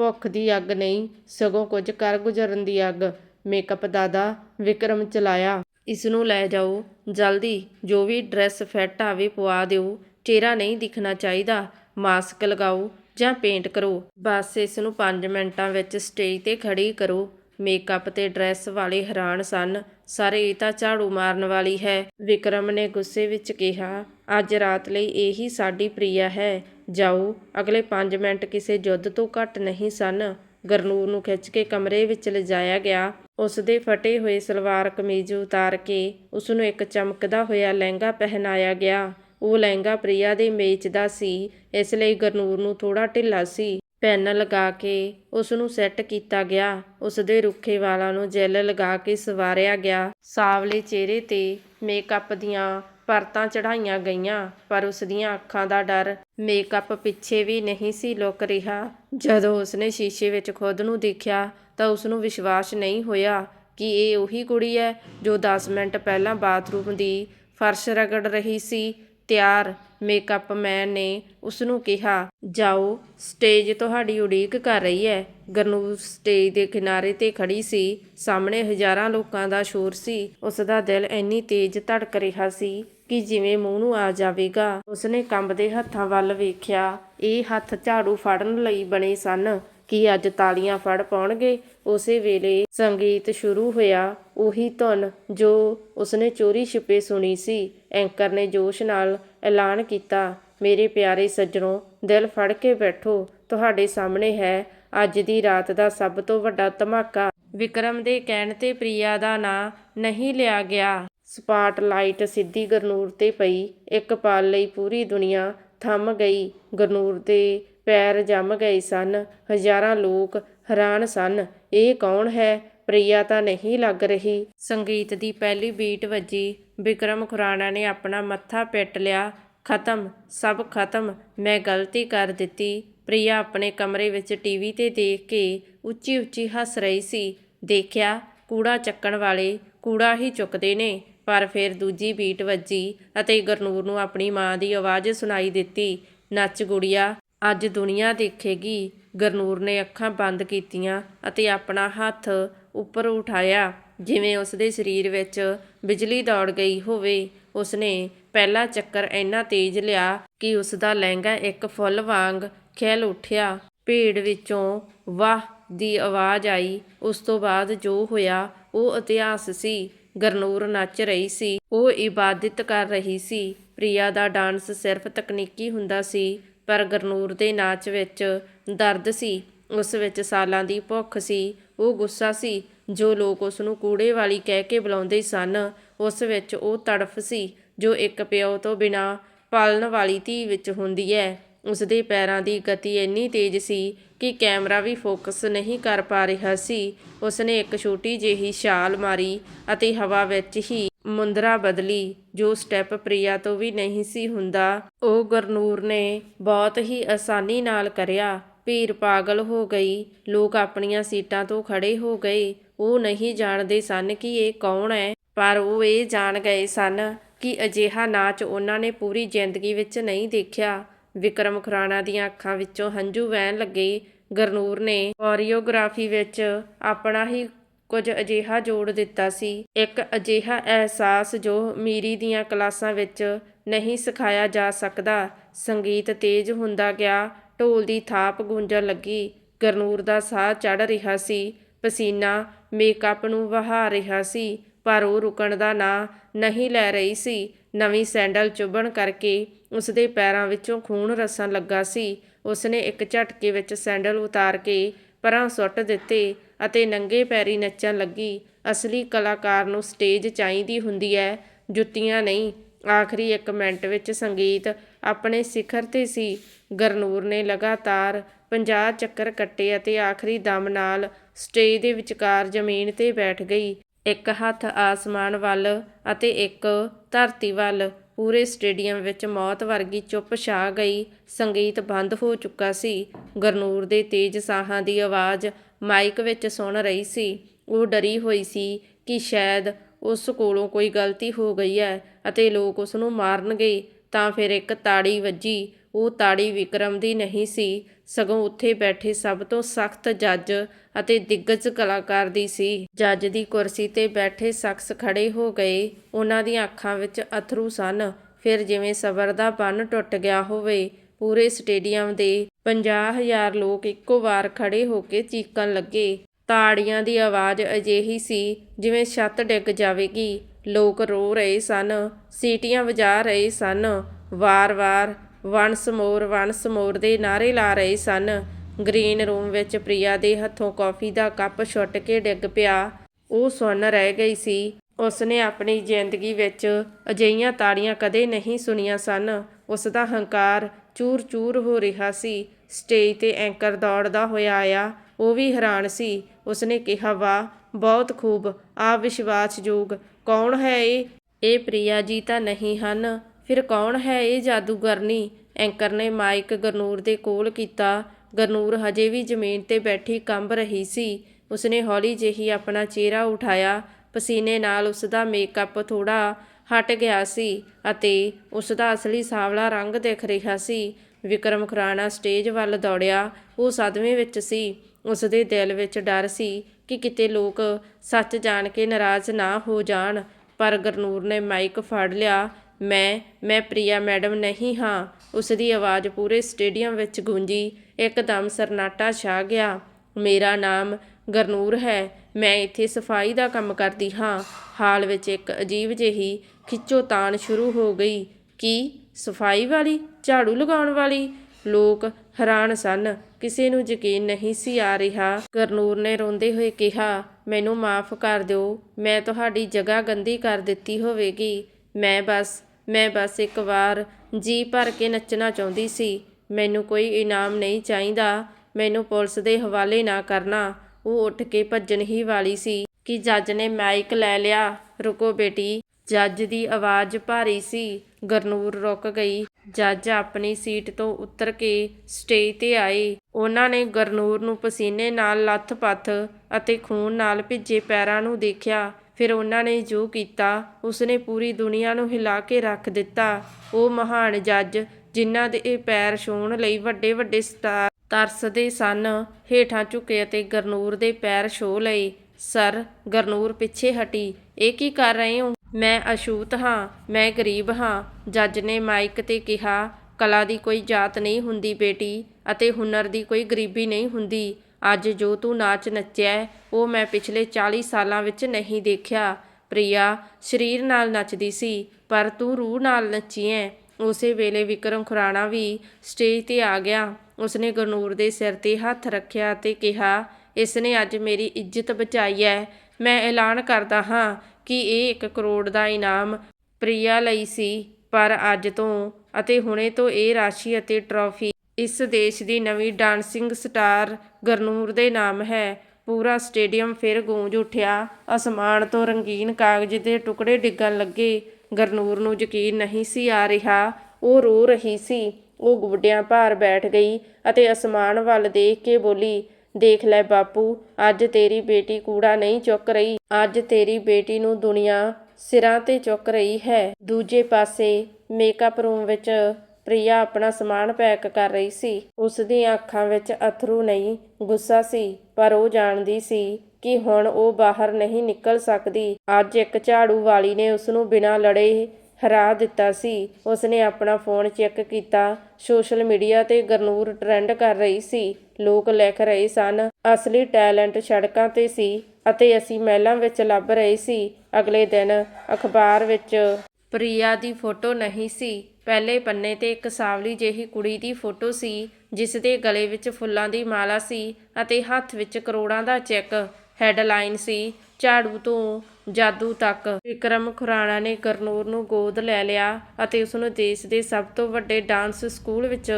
ਭੁੱਖ ਦੀ ਅੱਗ ਨਹੀਂ, ਸਗੋਂ ਕੁਝ ਕਰ ਗੁਜ਼ਰਨ ਦੀ ਅੱਗ। ਮੇਕਅਪ ਦਾਦਾ ਵਿਕਰਮ ਚਲਾਇਆ ਇਸ ਨੂੰ ਲੈ ਜਾਓ, ਜਲਦੀ। ਜੋ ਵੀ ਡਰੈਸ ਫਿੱਟ ਆਵੇ ਪਵਾ ਦਿਓ। ਚਿਹਰਾ ਨਹੀਂ ਦਿਖਣਾ ਚਾਹੀਦਾ। ਮਾਸਕ ਲਗਾਓ ਜਾਂ ਪੇਂਟ ਕਰੋ। ਬਸ ਇਸ ਨੂੰ 5 ਮਿੰਟਾਂ ਵਿੱਚ ਸਟੇਜ ਤੇ ਖੜੀ ਕਰੋ। ਮੇਕਅਪ ਤੇ ਡਰੈਸ ਵਾਲੇ ਹੈਰਾਨ ਸਨ। ਸਾਰੇ, ਇਹ ਤਾਂ ਝਾੜੂ ਮਾਰਨ ਵਾਲੀ ਹੈ। ਵਿਕਰਮ ਨੇ ਗੁੱਸੇ ਵਿੱਚ ਕਿਹਾ, ਅੱਜ ਰਾਤ ਲਈ ਇਹੀ ਸਾਡੀ ਪ੍ਰਿਆ ਹੈ। ਜਾਓ ਅਗਲੇ 5 ਮਿੰਟ ਕਿਸੇ ਯੁੱਧ ਤੋਂ ਘੱਟ ਨਹੀਂ ਸਨ। ਗਰਨੂਰ ਨੂੰ ਖਿੱਚ ਕੇ ਕਮਰੇ ਵਿੱਚ ਲਿਜਾਇਆ ਗਿਆ। ਉਸ ਦੇ ਫਟੇ ਹੋਏ ਸਲਵਾਰ ਕਮੀਜ਼ ਉਤਾਰ ਕੇ ਉਸ ਨੂੰ ਇੱਕ ਚਮਕਦਾ ਹੋਇਆ ਲਹਿੰਗਾ ਪਹਿਨਾਇਆ ਗਿਆ। ਉਹ ਲਹਿੰਗਾ ਪ੍ਰਿਆ ਦੇ ਮੇਚ ਦਾ ਸੀ। ਇਸ ਲਈ ਗਰਨੂਰ ਨੂੰ ਥੋੜਾ ਢਿੱਲਾ ਸੀ। ਪੈਨ ਲਗਾ ਕੇ ਉਸ ਨੂੰ ਸੈੱਟ ਕੀਤਾ ਗਿਆ। ਉਸ ਦੇ ਰੁੱਖੇ ਵਾਲਾਂ ਨੂੰ ਜੈਲ ਲਗਾ ਕੇ ਸਵਾਰਿਆ ਗਿਆ। ਸਾਵਲੇ ਚਿਹਰੇ ਤੇ ਮੇਕਅਪ ਦੀਆਂ ਪਰਤਾਂ ਚੜਾਈਆਂ ਗਈਆਂ, ਪਰ ਉਸ ਦੀਆਂ ਅੱਖਾਂ ਦਾ ਡਰ ਮੇਕਅਪ ਪਿੱਛੇ ਵੀ ਨਹੀਂ ਸੀ ਲੁਕ ਰਿਹਾ। ਜਦੋਂ ਉਸਨੇ ਸ਼ੀਸ਼ੇ ਵਿੱਚ ਖੁਦ ਨੂੰ ਦੇਖਿਆ ਤਾਂ ਉਸ ਨੂੰ ਵਿਸ਼ਵਾਸ ਨਹੀਂ ਹੋਇਆ ਕਿ ਇਹ ਉਹੀ ਕੁੜੀ ਹੈ ਜੋ 10 ਮਿੰਟ ਪਹਿਲਾਂ ਬਾਥਰੂਮ ਦੀ ਫਰਸ਼ ਰਗੜ ਰਹੀ ਸੀ। ਤਿਆਰ ਮੇਕਅਪ ਮੈਨ ਨੇ ਉਸ ਨੂੰ ਕਿਹਾ, ਜਾਓ, ਸਟੇਜ ਤੁਹਾਡੀ ਉਡੀਕ ਕਰ ਰਹੀ ਹੈ। ਗਰਨੂਰ ਸਟੇਜ ਦੇ ਕਿਨਾਰੇ ਤੇ ਖੜੀ ਸੀ। ਸਾਹਮਣੇ ਹਜ਼ਾਰਾਂ ਲੋਕਾਂ ਦਾ ਸ਼ੋਰ ਸੀ। ਉਸ ਦਾ ਦਿਲ ਇੰਨੀ ਤੇਜ਼ ਧੜਕ ਰਿਹਾ ਸੀ ਕਿ ਜਿਵੇਂ ਮੂੰਹ ਨੂੰ ਆ ਜਾਵੇਗਾ। ਉਸਨੇ ਕੰਬਦੇ ਹੱਥਾਂ ਵੱਲ ਵੇਖਿਆ। ਇਹ ਹੱਥ ਝਾੜੂ ਫੜਨ ਲਈ ਬਣੇ ਸਨ ਕਿ ਅੱਜ ਤਾਲੀਆਂ ਫੜ ਪਾਉਣਗੇ। ਉਸੇ ਵੇਲੇ ਸੰਗੀਤ ਸ਼ੁਰੂ ਹੋਇਆ। ਉਹੀ ਧੁਨ ਜੋ ਉਸਨੇ ਚੋਰੀ ਛਿਪੇ ਸੁਣੀ ਸੀ। ਐਂਕਰ ਨੇ ਜੋਸ਼ ਨਾਲ ਐਲਾਨ ਕੀਤਾ, ਮੇਰੇ ਪਿਆਰੇ ਸੱਜਣੋ, ਦਿਲ ਫੜ ਕੇ ਬੈਠੋ। ਤੁਹਾਡੇ ਸਾਹਮਣੇ ਹੈ ਅੱਜ ਦੀ ਰਾਤ ਦਾ ਸਭ ਤੋਂ ਵੱਡਾ ਧਮਾਕਾ। ਵਿਕਰਮ ਦੇ ਕਹਿਣ ਤੇ ਪ੍ਰਿਆ ਦਾ ਨਾਂ ਨਹੀਂ ਲਿਆ ਗਿਆ। ਸਪਾਟ ਲਾਈਟ ਸਿੱਧੀ ਗਰਨੂਰ ਤੇ ਪਈ। ਇੱਕ ਪਲ ਲਈ ਪੂਰੀ ਦੁਨੀਆ ਥੰਮ ਗਈ। ਗਰਨੂਰ ਦੇ ਪੈਰ ਜੰਮ ਗਏ ਸਨ। ਹਜ਼ਾਰਾਂ ਲੋਕ ਹੈਰਾਨ ਸਨ। ਇਹ ਕੌਣ ਹੈ? ਪ੍ਰਿਆ ਤਾਂ ਨਹੀਂ ਲੱਗ ਰਹੀ। ਸੰਗੀਤ ਦੀ ਪਹਿਲੀ ਬੀਟ ਵੱਜੀ। ਵਿਕਰਮ ਖੁਰਾਣਾ ਨੇ ਆਪਣਾ ਮੱਥਾ ਪਿੱਟ ਲਿਆ। ਖਤਮ, ਸਭ ਖਤਮ, ਮੈਂ ਗਲਤੀ ਕਰ ਦਿੱਤੀ। ਪ੍ਰਿਆ ਆਪਣੇ ਕਮਰੇ ਵਿੱਚ ਟੀਵੀ ਤੇ ਦੇਖ ਕੇ ਉੱਚੀ ਉੱਚੀ ਹੱਸ ਰਹੀ ਸੀ। ਦੇਖਿਆ, ਕੂੜਾ ਚੱਕਣ ਵਾਲੇ ਕੂੜਾ ਹੀ ਚੁੱਕਦੇ ਨੇ। ਪਰ ਫਿਰ ਦੂਜੀ ਬੀਟ ਵੱਜੀ ਅਤੇ ਗਰਨੂਰ ਨੂੰ ਆਪਣੀ ਮਾਂ ਦੀ ਆਵਾਜ਼ ਸੁਣਾਈ ਦਿੱਤੀ, ਨੱਚ ਗੁੜੀਆ, ਅੱਜ ਦੁਨੀਆ ਦੇਖੇਗੀ। ਗਰਨੂਰ ਨੇ ਅੱਖਾਂ ਬੰਦ ਕੀਤੀਆਂ ਅਤੇ ਆਪਣਾ ਹੱਥ ਉੱਪਰ ਉਠਾਇਆ। ਜਿਵੇਂ ਉਸ ਦੇ ਸਰੀਰ ਵਿੱਚ ਬਿਜਲੀ ਦੌੜ ਗਈ ਹੋਵੇ, ਉਸਨੇ ਪਹਿਲਾ ਚੱਕਰ ਇੰਨਾ ਤੇਜ਼ ਲਿਆ ਕਿ ਉਸ ਦਾ ਲਹਿੰਗਾ ਇੱਕ ਫੁੱਲ ਵਾਂਗ ਖਿਲ ਉੱਠਿਆ। ਭੀੜ ਵਿੱਚੋਂ ਵਾਹ ਦੀ ਆਵਾਜ਼ ਆਈ। ਉਸ ਤੋਂ ਬਾਅਦ ਜੋ ਹੋਇਆ, ਉਹ ਇਤਿਹਾਸ ਸੀ। ਗਰਨੂਰ ਨੱਚ ਰਹੀ ਸੀ। ਉਹ ਇਬਾਦਤ ਕਰ ਰਹੀ ਸੀ। ਪ੍ਰਿਆ ਦਾ ਡਾਂਸ ਸਿਰਫ ਤਕਨੀਕੀ ਹੁੰਦਾ ਸੀ, ਪਰ ਗਰਨੂਰ ਦੇ ਨਾਚ ਵਿੱਚ ਦਰਦ ਸੀ। ਉਸ ਵਿੱਚ ਸਾਲਾਂ ਦੀ ਭੁੱਖ ਸੀ। ਉਹ ਗੁੱਸਾ ਸੀ। ਜੋ ਲੋਕ ਉਸ ਨੂੰ ਕੂੜੇ ਵਾਲੀ ਕਹਿ ਕੇ ਬੁਲਾਉਂਦੇ ਸਨ, ਉਸ ਵਿੱਚ ਉਹ ਤੜਫ ਸੀ, ਜੋ ਇੱਕ ਪਿਓ ਤੋਂ ਬਿਨਾ ਪਾਲਣ ਵਾਲੀ ਧੀ ਵਿੱਚ ਹੁੰਦੀ ਹੈ। ਉਸ ਦੇ ਪੈਰਾਂ ਦੀ ਗਤੀ ਇੰਨੀ ਤੇਜ਼ ਸੀ ਕਿ ਕੈਮਰਾ ਵੀ ਫੋਕਸ ਨਹੀਂ ਕਰ ਪਾ ਰਿਹਾ ਸੀ। ਉਸਨੇ ਇੱਕ ਛੋਟੀ ਜਿਹੀ ਛਾਲ ਮਾਰੀ ਅਤੇ ਹਵਾ ਵਿੱਚ ਹੀ ਮੁੰਦਰਾ ਬਦਲੀ, ਜੋ ਸਟੈਪ ਪ੍ਰਿਆ ਤੋਂ ਵੀ ਨਹੀਂ ਸੀ ਹੁੰਦਾ। ਉਹ ਗਰਨੂਰ ਨੇ ਬਹੁਤ ਹੀ ਆਸਾਨੀ ਨਾਲ ਕਰਿਆ। ਭੀੜ ਪਾਗਲ ਹੋ ਗਈ। ਲੋਕ ਆਪਣੀਆਂ ਸੀਟਾਂ ਤੋਂ ਖੜੇ ਹੋ ਗਏ। ਉਹ ਨਹੀਂ ਜਾਣਦੇ ਸਨ ਕਿ ਇਹ ਕੌਣ ਹੈ, ਪਰ ਉਹ ਇਹ ਜਾਣ ਗਏ ਸਨ ਕਿ ਅਜਿਹਾ ਨਾਚ ਉਹਨਾਂ ਨੇ ਪੂਰੀ ਜ਼ਿੰਦਗੀ ਵਿੱਚ ਨਹੀਂ ਦੇਖਿਆ। ਵਿਕਰਮ ਖੁਰਾਣਾ ਦੀਆਂ ਅੱਖਾਂ ਵਿੱਚੋਂ ਹੰਝੂ ਵਹਿਣ ਲੱਗੇ। ਗਰਨੂਰ ਨੇ ਕੋਰੀਓਗ੍ਰਾਫੀ ਵਿੱਚ ਆਪਣਾ ਹੀ ਕੁਝ ਅਜਿਹਾ ਜੋੜ ਦਿੱਤਾ ਸੀ। ਇੱਕ ਅਜਿਹਾ ਅਹਿਸਾਸ ਜੋ ਮੀਰੀ ਦੀਆਂ ਕਲਾਸਾਂ ਵਿੱਚ ਨਹੀਂ ਸਿਖਾਇਆ ਜਾ ਸਕਦਾ। ਸੰਗੀਤ ਤੇਜ਼ ਹੁੰਦਾ ਗਿਆ, ਢੋਲ ਦੀ ਥਾਪ ਗੂੰਜਣ ਲੱਗੀ। ਗਰਨੂਰ ਦਾ ਸਾਹ ਚੜ ਰਿਹਾ ਸੀ, ਪਸੀਨਾ ਮੇਕਅਪ ਨੂੰ ਵਹਾ ਰਿਹਾ ਸੀ, ਪਰ ਉਹ ਰੁਕਣ ਦਾ ਨਾਂ ਨਹੀਂ ਲੈ ਰਹੀ ਸੀ। ਨਵੀਂ ਸੈਂਡਲ ਚੁੱਭਣ ਕਰਕੇ ਉਸ ਦੇ ਪੈਰਾਂ ਵਿੱਚੋਂ ਖੂਨ ਰਸਣ ਲੱਗਾ ਸੀ। ਉਸਨੇ ਇੱਕ ਝਟਕੇ ਵਿੱਚ ਸੈਂਡਲ ਉਤਾਰ ਕੇ ਪਰਾਂ ਸੁੱਟ ਦਿੱਤੇ ਅਤੇ ਨੰਗੇ ਪੈਰੀ ਨੱਚਣ ਲੱਗੀ। ਅਸਲੀ ਕਲਾਕਾਰ ਨੂੰ ਸਟੇਜ ਚਾਹੀਦੀ ਹੁੰਦੀ ਹੈ ਜੁੱਤੀਆਂ ਨਹੀਂ। ਆਖਰੀ 1 ਮਿੰਟ ਵਿੱਚ ਸੰਗੀਤ ਆਪਣੇ ਸਿਖਰ ਤੇ ਸੀ। ਗਰਨੂਰ ਨੇ ਲਗਾਤਾਰ 50 ਚੱਕਰ ਕੱਟੇ ਅਤੇ ਆਖਰੀ ਦਮ ਨਾਲ ਸਟੇਜ ਦੇ ਵਿਚਕਾਰ ਜ਼ਮੀਨ ਤੇ ਬੈਠ ਗਈ। ਇੱਕ ਹੱਥ ਆਸਮਾਨ ਵੱਲ ਅਤੇ ਇੱਕ ਧਰਤੀ ਵੱਲ। ਪੂਰੇ ਸਟੇਡੀਅਮ ਵਿੱਚ ਮੌਤ ਵਰਗੀ ਚੁੱਪ ਛਾ ਗਈ। ਸੰਗੀਤ ਬੰਦ ਹੋ ਚੁੱਕਾ ਸੀ। ਗਰਨੂਰ ਦੇ ਤੇਜ਼ ਸਾਹਾਂ ਦੀ ਆਵਾਜ਼ ਮਾਈਕ ਵਿੱਚ ਸੁਣ ਰਹੀ ਸੀ। ਉਹ ਡਰੀ ਹੋਈ ਸੀ ਕਿ ਸ਼ਾਇਦ ਉਸ ਕੋਲੋਂ ਕੋਈ ਗਲਤੀ ਹੋ ਗਈ ਹੈ ਅਤੇ ਲੋਕ ਉਸ ਨੂੰ ਮਾਰਨਗੇ। ਤਾਂ ਫਿਰ ਇੱਕ ਤਾੜੀ ਵੱਜੀ ਉਹ ਤਾੜੀ ਵਿਕਰਮ ਦੀ ਨਹੀਂ ਸੀ। ਸਗੋਂ ਉੱਥੇ ਬੈਠੇ ਸਭ ਤੋਂ ਸਖਤ ਜੱਜ ਅਤੇ ਦਿੱਗਜ ਕਲਾਕਾਰ ਦੀ ਸੀ। ਜੱਜ ਦੀ ਕੁਰਸੀ ਤੇ ਬੈਠੇ ਸ਼ਖਸ ਖੜੇ ਹੋ ਗਏ। ਉਹਨਾਂ ਦੀਆਂ ਅੱਖਾਂ ਵਿੱਚ ਅਥਰੂ ਸਨ। ਫਿਰ ਜਿਵੇਂ ਸਬਰ ਦਾ ਬੰਨ ਟੁੱਟ ਗਿਆ ਹੋਵੇ, ਪੂਰੇ ਸਟੇਡੀਅਮ ਦੇ 50000 ਲੋਕ ਇੱਕੋ ਵਾਰ ਖੜੇ ਹੋ ਕੇ ਚੀਕਣ ਲੱਗੇ। ਤਾੜੀਆਂ ਦੀ ਆਵਾਜ਼ ਅਜਿਹੀ ਸੀ ਜਿਵੇਂ ਛੱਤ ਡਿੱਗ ਜਾਵੇਗੀ। ਲੋਕ ਰੋ ਰਹੇ ਸਨ, ਸੀਟੀਆਂ ਵਜਾ ਰਹੇ ਸਨ। ਵਾਰ-ਵਾਰ ਵਨਸ ਮੋਰ ਵਨਸ ਮੋਰ ਦੇ ਨਾਰੇ ਲਾ ਰਹੇ ਸਨ। ਗ੍ਰੀਨ ਰੂਮ ਵਿੱਚ ਪ੍ਰਿਆ ਦੇ ਹੱਥੋਂ ਕੌਫੀ ਦਾ ਕੱਪ ਛੁੱਟ ਕੇ ਡਿੱਗ ਪਿਆ। ਉਹ ਸੁਣ ਰਹਿ ਗਈ ਸੀ। ਉਸਨੇ ਆਪਣੀ ਜ਼ਿੰਦਗੀ ਵਿੱਚ ਅਜਿਹੀਆਂ ਤਾੜੀਆਂ ਕਦੇ ਨਹੀਂ ਸੁਣੀਆਂ ਸਨ। ਉਸ ਦਾ ਹੰਕਾਰ ਚੂਰ-ਚੂਰ ਹੋ ਰਿਹਾ ਸੀ। ਸਟੇਜ ਤੇ ਐਂਕਰ ਦੌੜਦਾ ਹੋਇਆ ਆਇਆ। ਉਹ ਵੀ ਹੈਰਾਨ ਸੀ। ਉਸਨੇ ਕਿਹਾ, ਵਾਹ, ਬਹੁਤ ਖੂਬ। ਆ ਵਿਸ਼ਵਾਸਯੋਗ। ਕੌਣ ਹੈ ਇਹ? ਇਹ ਪ੍ਰਿਆ ਜੀ ਤਾਂ ਨਹੀਂ ਹਨ। ਫਿਰ ਕੌਣ ਹੈ ਇਹ ਜਾਦੂਗਰਨੀ? ਐਂਕਰ ਨੇ ਮਾਈਕ ਗਰਨੂਰ ਦੇ ਕੋਲ ਕੀਤਾ। ਗਰਨੂਰ ਹਜੇ ਵੀ ਜ਼ਮੀਨ ਤੇ ਬੈਠੀ ਕੰਬ ਰਹੀ ਸੀ। ਉਸਨੇ ਹੌਲੀ ਜਿਹੀ ਆਪਣਾ ਚਿਹਰਾ ਉਠਾਇਆ। ਪਸੀਨੇ ਨਾਲ ਉਸਦਾ ਮੇਕਅਪ ਥੋੜਾ ਹਟ ਗਿਆ ਸੀ ਅਤੇ ਉਸਦਾ ਅਸਲੀ ਸਾਵਲਾ ਰੰਗ ਦਿਖ ਰਿਹਾ ਸੀ। ਵਿਕਰਮ ਖੁਰਾਣਾ ਸਟੇਜ ਵੱਲ ਦੌੜਿਆ। ਉਹ ਸਦਮੇ ਵਿੱਚ ਸੀ। ਉਸਦੇ ਦਿਲ ਵਿੱਚ ਡਰ ਸੀ ਕਿ ਕਿਤੇ ਲੋਕ ਸੱਚ ਜਾਣ ਕੇ ਨਾਰਾਜ਼ ਨਾ ਹੋ ਜਾਣ। ਪਰ ਗਰਨੂਰ ਨੇ ਮਾਈਕ ਫੜ ਲਿਆ। ਮੈਂ ਮੈਂ ਪ੍ਰਿਆ ਮੈਡਮ ਨਹੀਂ ਹਾਂ। ਉਸ ਦੀ ਆਵਾਜ਼ ਪੂਰੇ ਸਟੇਡੀਅਮ ਵਿੱਚ ਗੂੰਜੀ। ਇੱਕਦਮ ਸਰਨਾਟਾ ਛਾ ਗਿਆ। ਮੇਰਾ ਨਾਮ ਗਰਨੂਰ ਹੈ। ਮੈਂ ਇੱਥੇ ਸਫ਼ਾਈ ਦਾ ਕੰਮ ਕਰਦੀ ਹਾਂ। ਹਾਲ ਵਿੱਚ ਇੱਕ ਅਜੀਬ ਜਿਹੀ ਖਿੱਚੋ ਤਾਣ ਸ਼ੁਰੂ ਹੋ ਗਈ। ਕੀ? ਸਫ਼ਾਈ ਵਾਲੀ? ਝਾੜੂ ਲਗਾਉਣ ਵਾਲੀ? ਲੋਕ ਹੈਰਾਨ ਸਨ। ਕਿਸੇ ਨੂੰ ਯਕੀਨ ਨਹੀਂ ਸੀ ਆ ਰਿਹਾ। ਗਰਨੂਰ ਨੇ ਰੋਂਦੇ ਹੋਏ ਕਿਹਾ, ਮੈਨੂੰ ਮਾਫ ਕਰ ਦਿਓ। ਮੈਂ ਤੁਹਾਡੀ ਜਗ੍ਹਾ ਗੰਦੀ ਕਰ ਦਿੱਤੀ ਹੋਵੇਗੀ। ਮੈਂ ਬਸ ਮੈਂ ਬਸ ਇੱਕ ਵਾਰ ਜੀ ਭਰ ਕੇ ਨੱਚਣਾ ਚਾਹੁੰਦੀ ਸੀ। ਮੈਨੂੰ ਕੋਈ ਇਨਾਮ ਨਹੀਂ ਚਾਹੀਦਾ। ਮੈਨੂੰ ਪੁਲਿਸ ਦੇ ਹਵਾਲੇ ਨਾ ਕਰਨਾ। ਉਹ ਉੱਠ ਕੇ ਭੱਜਣ ਹੀ ਵਾਲੀ ਸੀ ਕਿ ਜੱਜ ਨੇ ਮਾਈਕ ਲੈ ਲਿਆ। ਰੁਕੋ ਬੇਟੀ। ਜੱਜ ਦੀ ਆਵਾਜ਼ ਭਾਰੀ ਸੀ। ਗਰਨੂਰ ਰੁਕ ਗਈ। ਜੱਜ ਆਪਣੀ ਸੀਟ ਤੋਂ ਉਤਰ ਕੇ ਸਟੇਜ ਤੇ ਆਏ। ਉਹਨਾਂ ਨੇ ਗਰਨੂਰ ਨੂੰ ਪਸੀਨੇ ਨਾਲ ਲੱਥ-ਪੱਥ ਅਤੇ ਖੂਨ ਨਾਲ ਭਿੱਜੇ ਪੈਰਾਂ ਨੂੰ ਦੇਖਿਆ। ਫਿਰ ਉਹਨਾਂ ਨੇ ਜੋ ਕੀਤਾ, ਉਸਨੇ ਪੂਰੀ ਦੁਨੀਆ ਨੂੰ ਹਿਲਾ ਕੇ ਰੱਖ ਦਿੱਤਾ। ਉਹ ਮਹਾਨ ਜੱਜ, ਜਿਨ੍ਹਾਂ ਦੇ ਇਹ ਪੈਰ ਛੂਹਣ ਲਈ ਵੱਡੇ ਵੱਡੇ ਸਟਾਰ ਤਰਸਦੇ ਸਨ, ਹੇਠਾਂ ਝੁਕੇ ਅਤੇ ਗਰਨੂਰ ਦੇ ਪੈਰ ਛੋ ਲਏ। ਸਰ, ਗਰਨੂਰ ਪਿੱਛੇ ਹਟੀ, ਇਹ ਕੀ ਕਰ ਰਹੇ ਹੋ? ਮੈਂ ਅਸ਼ੂਤ ਹਾਂ, ਮੈਂ ਗਰੀਬ ਹਾਂ। ਜੱਜ ਨੇ ਮਾਈਕ ਤੇ ਕਿਹਾ, ਕਲਾ ਦੀ ਕੋਈ ਜਾਤ ਨਹੀਂ ਹੁੰਦੀ ਬੇਟੀ, ਅਤੇ ਹੁਨਰ ਦੀ ਕੋਈ ਗਰੀਬੀ ਨਹੀਂ ਹੁੰਦੀ। ਅੱਜ ਜੋ ਤੂੰ ਨਾਚ ਨੱਚਿਆ ਉਹ ਮੈਂ ਪਿਛਲੇ 40 ਸਾਲਾਂ ਵਿੱਚ ਨਹੀਂ ਦੇਖਿਆ। ਪ੍ਰਿਆ ਸਰੀਰ ਨਾਲ ਨੱਚਦੀ ਸੀ, ਪਰ ਤੂੰ ਰੂਹ ਨਾਲ ਨੱਚੀ ਹੈ। ਉਸੇ ਵੇਲੇ ਵਿਕਰਮ ਖੁਰਾਣਾ ਵੀ ਸਟੇਜ ਤੇ ਆ ਗਿਆ। ਉਸਨੇ ਗਰਨੂਰ ਦੇ ਸਿਰ ਤੇ ਹੱਥ ਰੱਖਿਆ ਤੇ ਕਿਹਾ ਇਸ ਨੇ ਅੱਜ ਮੇਰੀ ਇੱਜ਼ਤ ਬਚਾਈ ਹੈ। ਮੈਂ ਐਲਾਨ ਕਰਦਾ ਹਾਂ ਕਿ ਇਹ 1 ਕਰੋੜ ਦਾ ਇਨਾਮ ਪ੍ਰਿਆ ਲਈ ਸੀ, ਪਰ ਅੱਜ ਤੋਂ ਅਤੇ ਹੁਣੇ ਤੋਂ ਇਹ ਰਾਸ਼ੀ ਅਤੇ ਟਰੋਫੀ ਇਸ ਦੇਸ਼ ਦੀ ਨਵੀਂ ਡਾਂਸਿੰਗ ਸਟਾਰ ਗਰਨੂਰ ਦੇ ਨਾਮ ਹੈ। ਪੂਰਾ ਸਟੇਡੀਅਮ ਫਿਰ ਗੂੰਜ ਉੱਠਿਆ। ਅਸਮਾਨ ਤੋਂ ਰੰਗੀਨ ਕਾਗਜ਼ ਦੇ ਟੁਕੜੇ ਡਿੱਗਣ ਲੱਗੇ। ਗਰਨੂਰ ਨੂੰ ਯਕੀਨ ਨਹੀਂ ਸੀ ਆ ਰਿਹਾ। ਉਹ ਰੋ ਰਹੀ ਸੀ। ਉਹ ਗੁੱਡਿਆਂ ਭਾਰ ਬੈਠ ਗਈ ਅਤੇ ਅਸਮਾਨ ਵੱਲ ਦੇਖ ਕੇ ਬੋਲੀ, ਦੇਖ ਲੈ ਬਾਪੂ, ਅੱਜ ਤੇਰੀ ਬੇਟੀ ਕੂੜਾ ਨਹੀਂ ਚੁੱਕ ਰਹੀ। ਅੱਜ ਤੇਰੀ ਬੇਟੀ ਨੂੰ ਦੁਨੀਆ ਸਿਰਾਂ ਤੇ ਚੁੱਕ ਰਹੀ ਹੈ। ਦੂਜੇ ਪਾਸੇ ਮੇਕਅਪ ਰੂਮ ਵਿੱਚ ਪ੍ਰਿਆ ਆਪਣਾ ਸਮਾਨ ਪੈਕ ਕਰ ਰਹੀ ਸੀ। ਉਸ ਦੀਆਂ ਅੱਖਾਂ ਵਿੱਚ ਅਥਰੂ ਨਹੀਂ, ਗੁੱਸਾ ਸੀ, ਪਰ ਉਹ ਜਾਣਦੀ ਸੀ ਕਿ ਹੁਣ ਉਹ ਬਾਹਰ ਨਹੀਂ ਨਿਕਲ ਸਕਦੀ। ਅੱਜ ਇੱਕ ਝਾੜੂ ਵਾਲੀ ਨੇ ਉਸ ਨੂੰ ਬਿਨਾਂ ਲੜੇ ਹਰਾ ਦਿੱਤਾ ਸੀ। ਉਸਨੇ ਆਪਣਾ ਫੋਨ ਚੈੱਕ ਕੀਤਾ। ਸੋਸ਼ਲ ਮੀਡੀਆ ਤੇ ਗਰਨੂਰ ਟ੍ਰੈਂਡ ਕਰ ਰਹੀ ਸੀ। ਲੋਕ ਲਿਖ ਰਹੇ ਸਨ, ਅਸਲੀ ਟੈਲੈਂਟ ਸੜਕਾਂ ਤੇ ਸੀ ਅਤੇ ਅਸੀਂ ਮਹਿਲਾਂ ਵਿੱਚ ਲੱਭ ਰਹੇ ਸੀ। ਅਗਲੇ ਦਿਨ ਅਖਬਾਰ ਵਿੱਚ ਪ੍ਰਿਆ ਦੀ ਫੋਟੋ ਨਹੀਂ ਸੀ। ਪਹਿਲੇ ਪੰਨੇ ਤੇ ਇੱਕ ਸਾਵਲੀ ਜਿਹੀ ਕੁੜੀ ਦੀ ਫੋਟੋ ਸੀ, ਜਿਸ ਦੇ ਗਲੇ ਵਿੱਚ ਫੁੱਲਾਂ ਦੀ ਮਾਲਾ ਸੀ ਅਤੇ ਹੱਥ ਵਿੱਚ ਕਰੋੜਾਂ ਦਾ ਚੈੱਕ ਹੈਡਲਾਈਨ ਸੀ। ਝਾੜੂ ਤੋਂ ਜਾਦੂ ਤੱਕ ਵਿਕਰਮ ਖੁਰਾਣਾ ਨੇ ਕਰਨੂਰ ਨੂੰ ਗੋਦ ਲੈ ਲਿਆ ਅਤੇ ਉਸ ਨੂੰ ਦੇਸ਼ ਦੇ ਸਭ ਤੋਂ ਵੱਡੇ ਡਾਂਸ ਸਕੂਲ ਵਿੱਚ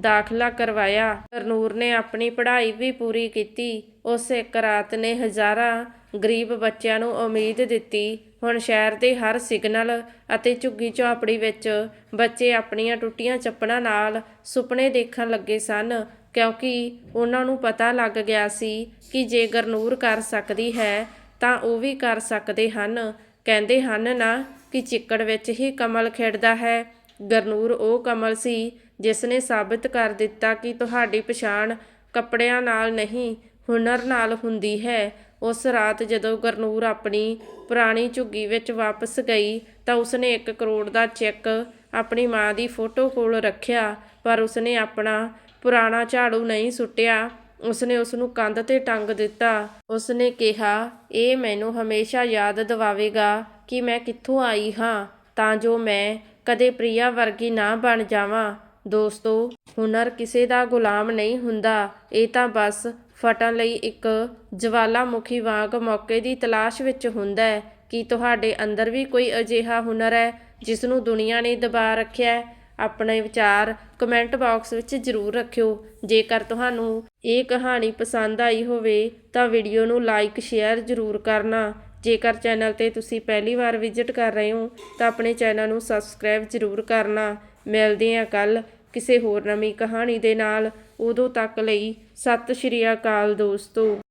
ਦਾਖਲਾ ਕਰਵਾਇਆ। ਕਰਨੂਰ ਨੇ ਆਪਣੀ ਪੜ੍ਹਾਈ ਵੀ ਪੂਰੀ ਕੀਤੀ। ਉਸ ਇੱਕ ਰਾਤ ਨੇ ਹਜ਼ਾਰਾਂ ਗਰੀਬ ਬੱਚਿਆਂ ਨੂੰ ਉਮੀਦ ਦਿੱਤੀ ਹੁਣ ਸ਼ਹਿਰ ਦੇ ਹਰ ਸਿਗਨਲ ਅਤੇ ਝੁੱਗੀ ਝੌਪੜੀ ਵਿੱਚ ਬੱਚੇ ਆਪਣੀਆਂ ਟੁੱਟੀਆਂ ਚੱਪੜਾਂ ਨਾਲ ਸੁਪਨੇ ਦੇਖਣ ਲੱਗੇ ਸਨ, ਕਿਉਂਕਿ ਉਹਨਾਂ ਨੂੰ ਪਤਾ ਲੱਗ ਗਿਆ ਸੀ ਕਿ ਜੇ ਗਰਨੂਰ ਕਰ ਸਕਦੀ ਹੈ, ਤਾਂ ਉਹ ਵੀ ਕਰ ਸਕਦੇ ਹਨ। ਕਹਿੰਦੇ ਹਨ ਨਾ ਕਿ ਚਿੱਕੜ ਵਿੱਚ ਹੀ ਕਮਲ ਖਿੜਦਾ ਹੈ। ਗਰਨੂਰ ਉਹ ਕਮਲ ਸੀ ਜਿਸ ਨੇ ਸਾਬਿਤ ਕਰ ਦਿੱਤਾ ਕਿ ਤੁਹਾਡੀ ਪਛਾਣ ਕੱਪੜਿਆਂ ਨਾਲ ਨਹੀਂ, ਹੁਨਰ ਨਾਲ ਹੁੰਦੀ ਹੈ। ਉਸ ਰਾਤ ਜਦੋਂ ਗਰਨੂਰ ਆਪਣੀ ਪੁਰਾਣੀ ਝੁੱਗੀ ਵਿੱਚ ਵਾਪਸ ਗਈ ਤਾਂ ਉਸਨੇ 1 ਕਰੋੜ ਦਾ ਚੈੱਕ ਆਪਣੀ ਮਾਂ ਦੀ ਫੋਟੋ ਕੋਲ ਰੱਖਿਆ, ਪਰ ਉਸਨੇ ਆਪਣਾ ਪੁਰਾਣਾ ਝਾੜੂ ਨਹੀਂ ਸੁੱਟਿਆ। ਉਸਨੇ ਉਸ ਨੂੰ ਕੰਧ ਤੇ ਟੰਗ ਦਿੱਤਾ। ਉਸਨੇ ਕਿਹਾ, ਇਹ ਮੈਨੂੰ ਹਮੇਸ਼ਾ ਯਾਦ ਦਿਵਾਵੇਗਾ ਕਿ ਮੈਂ ਕਿੱਥੋਂ ਆਈ ਹਾਂ, ਤਾਂ ਜੋ ਮੈਂ ਕਦੇ ਪ੍ਰਿਆ ਵਰਗੀ ਨਾ ਬਣ ਜਾਵਾਂ। ਦੋਸਤੋ, ਹੁਨਰ ਕਿਸੇ ਦਾ ਗੁਲਾਮ ਨਹੀਂ ਹੁੰਦਾ। ਇਹ ਤਾਂ ਬਸ ਫਟਣ ਲਈ ਇੱਕ ਜਵਾਲਾਮੁਖੀ ਵਾਂਗ ਮੌਕੇ ਦੀ ਤਲਾਸ਼ ਵਿੱਚ ਹੁੰਦਾ ਹੈ ਕਿ ਤੁਹਾਡੇ ਅੰਦਰ ਵੀ ਕੋਈ ਅਜਿਹਾ ਹੁਨਰ ਹੈ ਜਿਸ ਨੂੰ ਦੁਨੀਆ ਨੇ ਦਬਾ ਰੱਖਿਆ ਹੈ। ਆਪਣੇ ਵਿਚਾਰ ਕਮੈਂਟ ਬਾਕਸ ਵਿੱਚ ਜ਼ਰੂਰ ਰੱਖਿਓ। ਜੇਕਰ ਤੁਹਾਨੂੰ ਇਹ ਕਹਾਣੀ ਪਸੰਦ ਆਈ ਹੋਵੇ, ਤਾਂ ਵੀਡੀਓ ਨੂੰ ਲਾਈਕ ਸ਼ੇਅਰ ਜ਼ਰੂਰ ਕਰਨਾ। ਜੇਕਰ ਚੈਨਲ ਤੇ ਤੁਸੀਂ ਪਹਿਲੀ ਵਾਰ ਵਿਜ਼ਿਟ ਕਰ ਰਹੇ ਹੋ, ਤਾਂ ਆਪਣੇ ਚੈਨਲ ਨੂੰ ਸਬਸਕ੍ਰਾਈਬ ਜ਼ਰੂਰ ਕਰਨਾ। ਮਿਲਦੇ ਹਾਂ ਕੱਲ ਕਿਸੇ ਹੋਰ ਨਵੀਂ ਕਹਾਣੀ ਦੇ ਨਾਲ ਉਦੋਂ ਤੱਕ ਲਈ ਸਤਿ ਸ਼੍ਰੀ ਅਕਾਲ ਦੋਸਤੋ।